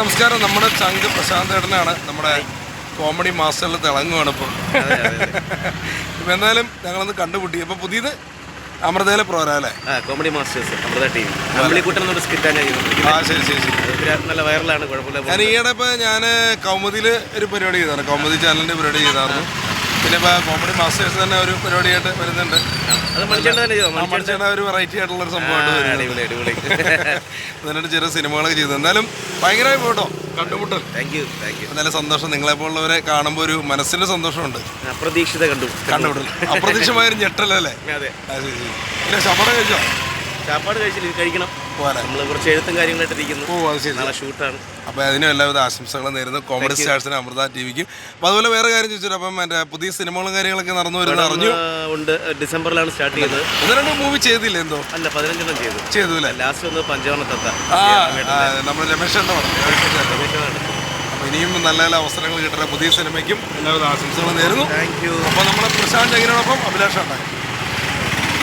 നമസ്കാരം. നമ്മുടെ ചങ്ക് പ്രശാന്ത് ഏട്ടനാണ്. നമ്മുടെ കോമഡി മാസ്റ്ററിൽ തിളങ്ങുകയാണ് ഇപ്പോൾ ഇപ്പം എന്തായാലും ഞങ്ങളൊന്ന് കണ്ടുപിട്ടി അപ്പോൾ പുതിയത് അമൃതയിലെ പ്രോഗ്രാം അല്ലേ? Comedy masters Amrita T. V ആ ശരി ശരി ശരി. നല്ല വൈറലാണ് കുഴപ്പമില്ല. ഞാൻ ഈയിടെ ഇപ്പോൾ ഞാൻ കൗമുദിയിൽ ഒരു പരിപാടി ചെയ്തായിരുന്നു. കൗമുദി ചാനലിന്റെ പരിപാടി ചെയ്തായിരുന്നു. പിന്നെ ഇപ്പോൾ കോമഡി മാസ്റ്റേഴ്സ് തന്നെ ഒരു പരിപാടിയായിട്ട് വരുന്നുണ്ട്. ഒരു വെറൈറ്റി ആയിട്ടുള്ള ഒരു സംഭവമായിട്ട് ചെറിയ സിനിമകളൊക്കെ ചെയ്തു. എന്നാലും ഭയങ്കരമായി പോട്ടോ കണ്ടുമുട്ടൽ. എന്നാലും സന്തോഷം. നിങ്ങളെപ്പോലുള്ളവരെ കാണുമ്പോൾ ഒരു മനസ്സിന്റെ സന്തോഷമുണ്ട്. അപ്രതീക്ഷിത കണ്ടു കണ്ടുമുട്ടൽ. ഞെട്ടലല്ലേ ആ, ശരി ശരി. പിന്നെ ശമ്പളം കഴിച്ചോ? ചാപ്പാട് കഴിച്ചില്ല? കഴിക്കണം. നമ്മൾ കുറച്ച് എഴുത്തും കാര്യങ്ങളായിട്ട് ഇരിക്കുന്നു ഷൂട്ടാണ്. അപ്പോൾ അതിനും എല്ലാവിധ ആശംസകളും നേരുന്നു. കോമഡി സ്റ്റാർസിന് അമൃത ടി വിക്കും അപ്പോൾ അതുപോലെ വേറെ കാര്യം ചോദിച്ചു അപ്പം എന്റെ പുതിയ സിനിമകളും കാര്യങ്ങളൊക്കെ നടന്നു വരുന്നത് അറിഞ്ഞു? ഉണ്ട്. ഡിസംബറിലാണ് സ്റ്റാർട്ട് ചെയ്തത് ഒന്ന് രണ്ട് മൂവി ചെയ്തില്ലേ എന്തോ? അല്ല പതിനഞ്ചെണ്ണം ചെയ്തു. ചെയ്തു അല്ലേ? ലാസ്റ്റ് ഒന്ന് പഞ്ചവർണ തത്ത. രമേശ് ആ, നമ്മുടെ രമേശന്റെ ഇനിയും നല്ല നല്ല അവസരങ്ങൾ കിട്ടുന്ന പുതിയ സിനിമയ്ക്കും. എല്ലാവിധ ആശംസകളും നേരുന്നു. അപ്പൊ അപ്പോൾ നമ്മുടെ പ്രശാന്ത് എങ്ങനെയോടൊപ്പം അഭിലാഷ് ഉണ്ടായി